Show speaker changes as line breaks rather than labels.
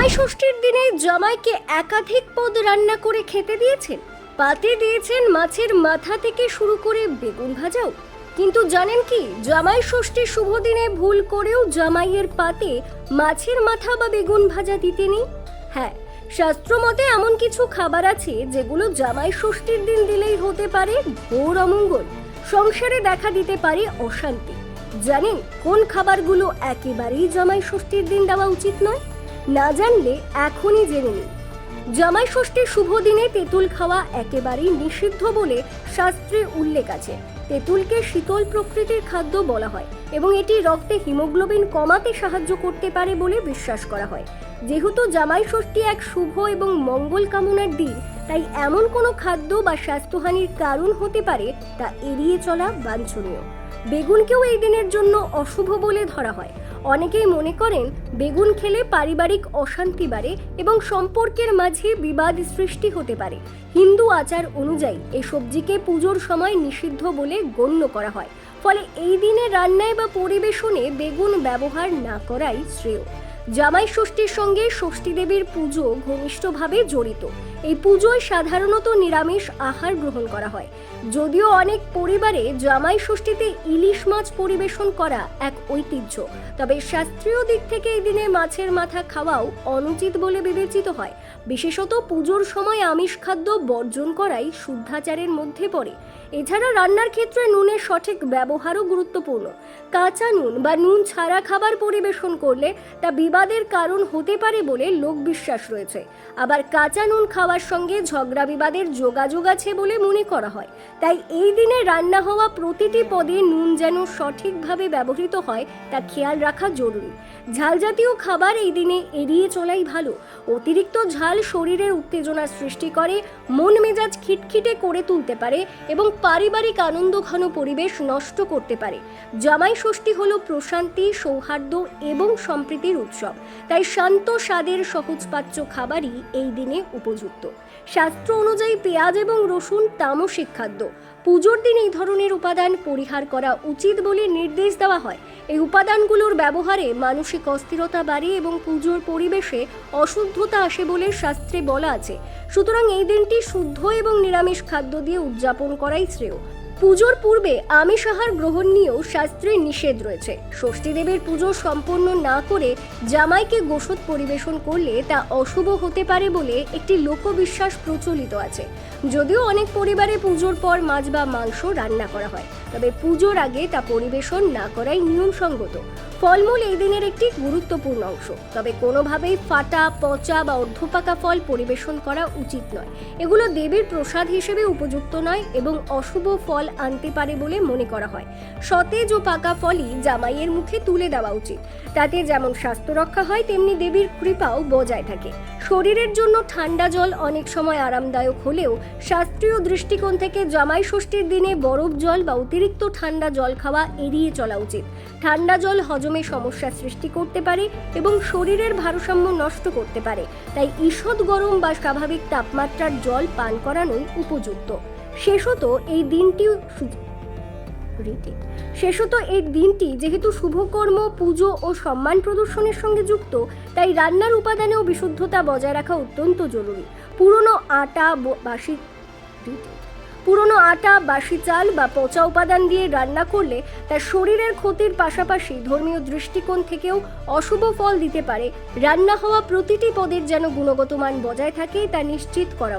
জামাই ষষ্ঠীর দিনে জামাইকে একাধিক পদ রান্না করে খেতে দিয়েছেন। পাতে দিয়েছেন মাছের মাথা থেকে শুরু করে বেগুন ভাজাও। কিন্তু জানেন কি, জামাই ষষ্ঠীর শুভ দিনে ভুল করেও জামাইয়ের পাতে মাছের মাথা বা বেগুন ভাজা দিতে নেই। হ্যাঁ শাস্ত্রমতে এমন কিছু খাবার আছে যেগুলো জামাই ষষ্ঠীর দিন দিলেই হতে পারে ঘোর অমঙ্গল, সংসারে দেখা দিতে পারে অশান্তি। জানেন, কোন খাবারগুলো একেবারেই জামাই ষষ্ঠীর দিন দেওয়া উচিত নয়? না জানলে এখনই জেনে নিন। জামাই ষষ্ঠীর শুভ দিনে তেঁতুল খাওয়া একেবারেই নিষিদ্ধ বলে শাস্ত্রে উল্লেখ আছে। তেঁতুলকে শীতল প্রকৃতির খাদ্য বলা হয় এবং এটি রক্তে হিমোগ্লোবিন কমাতে সাহায্য করতে পারে বলে বিশ্বাস করা হয়। যেহেতু জামাই ষষ্ঠী এক শুভ এবং মঙ্গল কামনার দিন, তাই এমন কোনো খাদ্য বা স্বাস্থ্যহানির কারণ হতে পারে তা এড়িয়ে চলা বাঞ্ছনীয়। বেগুনকেও এই দিনের জন্য অশুভ বলে ধরা হয়। অনেকেই মনে করেন বেগুন খেলে পারিবারিক অশান্তি বাড়ে এবং সম্পর্কের মাঝে বিবাদ সৃষ্টি হতে পারে। হিন্দু আচার অনুযায়ী এই সবজিকে পুজোর সময় নিষিদ্ধ বলে গণ্য করা হয়। ফলে এই দিনে রান্নায় বা পরিবেশনে বেগুন ব্যবহার না করাই শ্রেয়। জামাই ষষ্ঠীর সঙ্গে ষষ্ঠী দেবীর পুজো ঘনিষ্ঠভাবে জড়িত। এই পুজোয় সাধারণত নিরামিষ আহার গ্রহণ করা হয়। যদিও অনেক পরিবারে জামাই ষষ্ঠীতে ইলিশ মাছ পরিবেশন করা এক ঐতিহ্য, তবে শাস্ত্রীয় দিক থেকে এই দিনে মাছের মাথা খাওয়াও অনুচিত বলে বিবেচিত হয়। বিশেষত পুজোর সময় আমিষ খাদ্য বর্জন করাই শুদ্ধাচারের মধ্যে পড়ে। এছাড়া রান্নার ক্ষেত্রে নুনের সঠিক ব্যবহারও গুরুত্বপূর্ণ। কাঁচা নুন বা নুন ছাড়া খাবার পরিবেশন করলে তা বিবাদের কারণ হতে পারে বলে লোকবিশ্বাস রয়েছে। আবার কাঁচা নুন খাওয়ার সঙ্গে ঝগড়া বিবাদের যোগাযোগ আছে বলে মনে করা হয়। তাই এই দিনে রান্না হওয়া প্রতিটি পদে নুন যেন সঠিকভাবে ব্যবহৃত হয়, তা খেয়াল রাখা জরুরি। ঝাল জাতীয় খাবার এই দিনে এড়িয়ে চলাই ভালো। অতিরিক্ত ঝাল শরীরের উত্তেজনা সৃষ্টি করে, মন মেজাজ খিটখিটে করে তুলতে পারে এবং পারিবারিক আনন্দ ঘন পরিবেশ নষ্ট করতে পারে। জামাই ষষ্ঠী হলো প্রশান্তি, সৌহার্দ্য এবং সম্প্রীতির উৎসব। তাই শান্ত স্বাদের সহজপাচ্য খাবারই এই দিনে উপযুক্ত। শাস্ত্র অনুযায়ী পেঁয়াজ এবং রসুন তামসিক খাদ্য। পুজোর দিন এই ধরনের উপাদান পরিহার করা উচিত বলে নির্দেশ দেওয়া হয়। এই উপাদানগুলোর ব্যবহারে মানসিক অস্থিরতা বাড়ে এবং পুজোর পরিবেশে অশুদ্ধতা আসে বলে শাস্ত্রে বলা আছে। সুতরাং এই দিনটি শুদ্ধ এবং নিরামিষ খাদ্য দিয়ে উদযাপন করাই শ্রেয়। পুজোর পূর্বে আমিষ আহার গ্রহণ নিয়েও শাস্ত্রে নিষেধ রয়েছে। ষষ্ঠী দেবীর পুজো সম্পন্ন না করে জামাইকে গোসত পরিবেশন করলে তা অশুভ হতে পারে বলে একটি লোকবিশ্বাস প্রচলিত আছে। যদিও অনেক পরিবারে পুজোর পর মাছ বা মাংস রান্না করা হয়, তবে পুজোর আগে তা পরিবেশন না করাই নিয়মসঙ্গত। ফলমূল এই দিনের একটি গুরুত্বপূর্ণ অংশ, তবে কোনোভাবেই ফাটা, পচা বা অর্ধপাকা ফল পরিবেশন করা উচিত নয়। এগুলো দেবীর প্রসাদ হিসেবে উপযুক্ত নয় এবং অশুভ ফল আনতে পারে বলে মনে করা হয়। সতেজ ও পাকা ফলই জামাইয়ের মুখে তুলে দেওয়া উচিত। তাতে যেমন স্বাস্থ্য রক্ষা হয়, তেমনি দেবীর কৃপাও বজায় থাকে। শরীরের জন্য ঠান্ডা জল অনেক সময় আরামদায়ক হলেও শাস্ত্রীয় দৃষ্টিকোণ থেকে জামাই ষষ্ঠীর দিনে বরফ জল বা অতিরিক্ত ঠান্ডা জল খাওয়া এড়িয়ে চলা উচিত। ঠান্ডা জল হজমে সমস্যা সৃষ্টি করতে পারে এবং শরীরের ভারসাম্য নষ্ট করতে পারে। তাই ঈষৎ গরম বা স্বাভাবিক তাপমাত্রার জল পান করানোই উপযুক্ত। শেষত এই দিনটি শেষত এই দিনটি যেহেতু শুভকর্ম, পুজো ও সম্মান প্রদর্শনের সঙ্গে যুক্ত, তাই রান্নার উপাদানেও বিশুদ্ধতা বজায় রাখা অত্যন্ত জরুরি। পুরনো আটা বাসি পুরনো আটা, বাসি চাল বা পচা উপাদান দিয়ে রান্না করলে তার শরীরের ক্ষতির পাশাপাশি ধর্মীয় দৃষ্টিকোণ থেকেও অশুভ ফল দিতে পারে। রান্না হওয়া প্রতিটি পদের যেন গুণগত মান বজায় থাকে, তা নিশ্চিত করা।